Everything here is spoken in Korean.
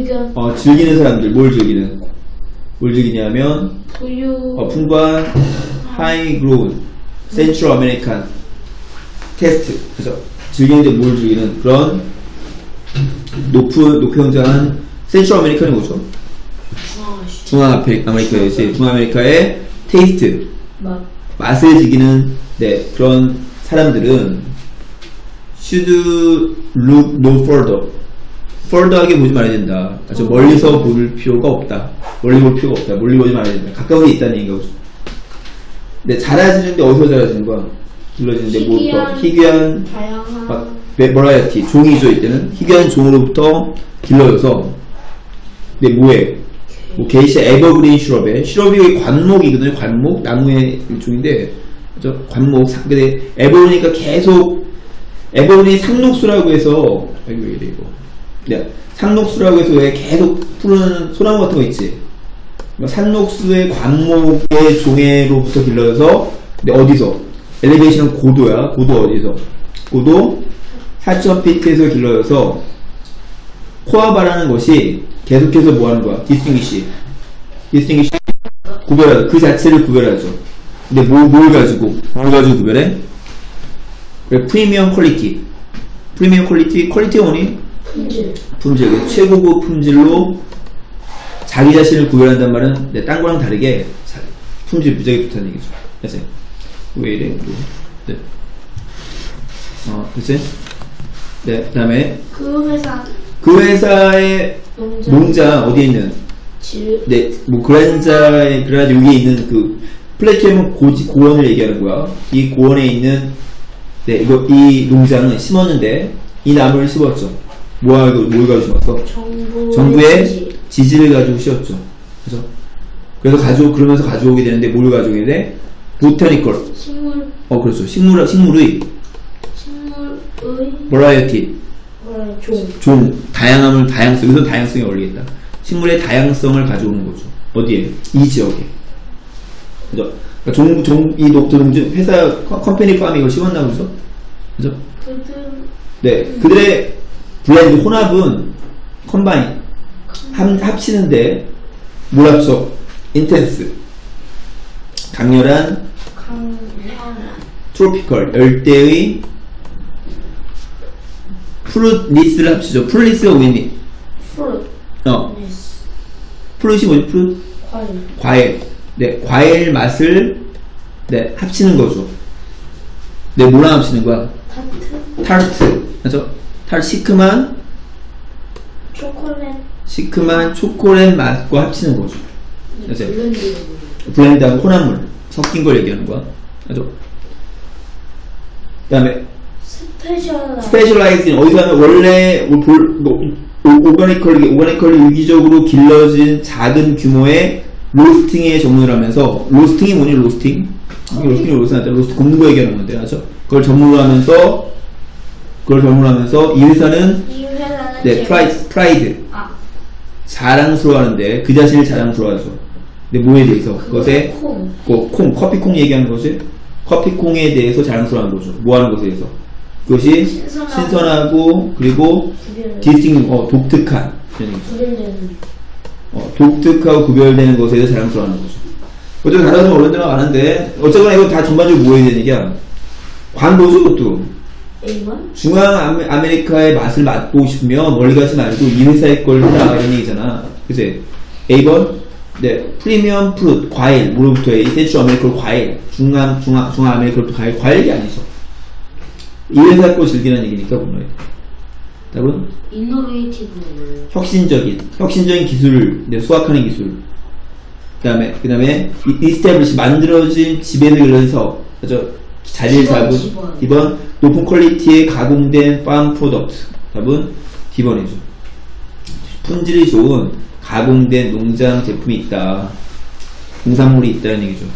의견 어, 즐기는 사람들 뭘 즐기는? 뭘 즐기냐면 부유. 어, 풍부한 하이 그로운 센트럴 아메리칸 테스트 그죠? 즐기는데 뭘 즐기는? 그런 높은 높이 형성한 센트럴 아메리칸이 뭐죠? 중앙아시 중앙아메리카의 중앙 아메리카의 테이스트 맛. 맛을 즐기는 네, 그런 사람들은 should look no further further하게 보지 말아야 된다. 아주 멀리서 볼 필요가 없다. 멀리 볼 필요가 없다. 멀리 보지 말아야 된다. 가까운 데 있다는 얘기가 거죠. 근데 자라지는데 어디서 자라지는 거야? 길러지는데 뭐부터 희귀한- 막 버라이어티 종이죠 이때는 희귀한 종으로부터 길러져서 근데 뭐에 뭐 게이시 에버그린 슈럽에 슈럽이 관목이거든요 관목 나무의 일종인데 저 관목 사- 근데 에버그린이니까 계속 에버그린 상록수라고 해서 여기 왜 이래 이거 네, 상록수라고 해서 왜 계속 푸르는 소나무 같은 거 있지 뭐 상록수의 관목의 종에로부터 길러져서 근데 어디서 엘리베이션은 고도야 고도 어디서 고도 4,000피트에서 길러져서 코아바라는 것이 계속해서 뭐 하는 거야? 디스팅기시. 디스팅기시. 구별하죠. 그 자체를 구별하죠. 근데 뭐, 뭘 가지고, 뭘 가지고 구별해? 프리미엄 퀄리티. 프리미엄 퀄리티, 퀄리티 원이 품질 품질, 최고급 품질로 자기 자신을 구별한단 말은 네, 딴 거랑 다르게 자- 품질 무지하게 좋다는 얘기죠. 그치? 왜 이래? 뭐. 네. 어, 그치? 네, 그 다음에 그 회사 그 회사의 농장 농장 어디에 있는 질 네, 뭐 그란자의 그란자 여기에 있는 그 플래티엄은 고지 고원을 얘기하는 거야. 이 고원에 있는 네 이거 이 농장은 심었는데 이 나무를 심었죠. 뭐하 뭘 가지고 심었어? 정부 정부의 지지. 지지를 가지고 심었죠. 그죠? 그래서 가지고 그러면서 가져오게 되는데 뭘 가져오게 돼? 보타니컬. 식물 어 그렇죠. 식물 식물의 식물의 버라이어티. 뭐라 종종 다양함을 다양성 여기서 다양성이 어울리겠다. 식물의 다양성을 가져오는 거죠. 어디에? 이 지역에. 그죠? 그러니까 종, 종, 이 녹조 농지 회사 커- 컴퍼니 팜이 이걸 심었나 보죠? 그죠? 그들 네. 그들의 블렌드 혼합은 컴바인 합, 합치는데 뭘 합쳐? 인텐스 강렬한 트로피컬 열대의 프루트 리스를 합치죠. 프루트 리스가 뭐니? 프루트 어. 프루트이 뭐지? 프루트? 과일 과일. 네, 과일 맛을 네, 합치는 거죠. 네, 뭐랑 합치는 거야? 타트 타르트. 맞죠? 타르 시큼한 초콜릿 시큼한 초콜릿 맛과 합치는 거죠. 그죠? 블렌드 블렌드하고 혼합물 섞인 걸 얘기하는 거야. 맞죠? 그다음에 스페셜 스페셜라이징 어디서 하면 원래 볼, 뭐, 오- 오가니컬리 오가니컬리 유기적으로 길러진 작은 규모의 로스팅에 전문을 하면서 로스팅이 뭐니 로스팅? 로스팅이 로스팅 하죠. 로스팅 굽는 거 얘기하는 건데 맞죠? 그걸 전문으로 하면서 그걸 전문으로 하면서 이 회사는 이 회사는 네 프라이드 프라이드 아 자랑스러워하는데 그 자신을 자랑스러워하죠. 근데 뭐에 대해서 그것에 콩 그 콩, 커피콩 얘기하는 거지? 커피콩에 대해서 자랑스러워하는 거죠. 뭐 하는 것에 대해서. 그것이 신선하고 신선하고, 그리고 구별 디스팅, 어, 독특한. 이런 얘기죠. 구별되는 어, 독특하고 구별되는 것에 대해서 자랑스러워하는 거죠. 어쨌든 다른 어려운 데가 많은데, 어쨌거나 이거 다 전반적으로 뭐에 대한 얘기야? 광고죠, 그것도. 중앙 아메- 아메리카의 맛을 맛보고 싶으면 멀리 가지 말고 이 회사의 걸 해라 이런 얘기잖아. 그치? A번 네. 프리미엄 프루트 과일. 뭐로부터 이 센트럴 아메리카 과일. 중앙 중앙 중앙 아메리카로부터 과일. 과일이 아니죠. 이 회사 걸 즐기는 얘기니까 보면 답은? 인노베이티브 혁신적인 혁신적인 기술을 네, 수확하는 기술. 그다음에 그다음에 이스테블리시 만들어진 길러서 그죠 자리를 기본, 잡은 기본. 이번 높은 퀄리티의 가공된 팜 프로덕트 답은 D번이죠. 품질이 좋은 가공된 농장 제품이 있다. 농산물이 있다는 얘기죠.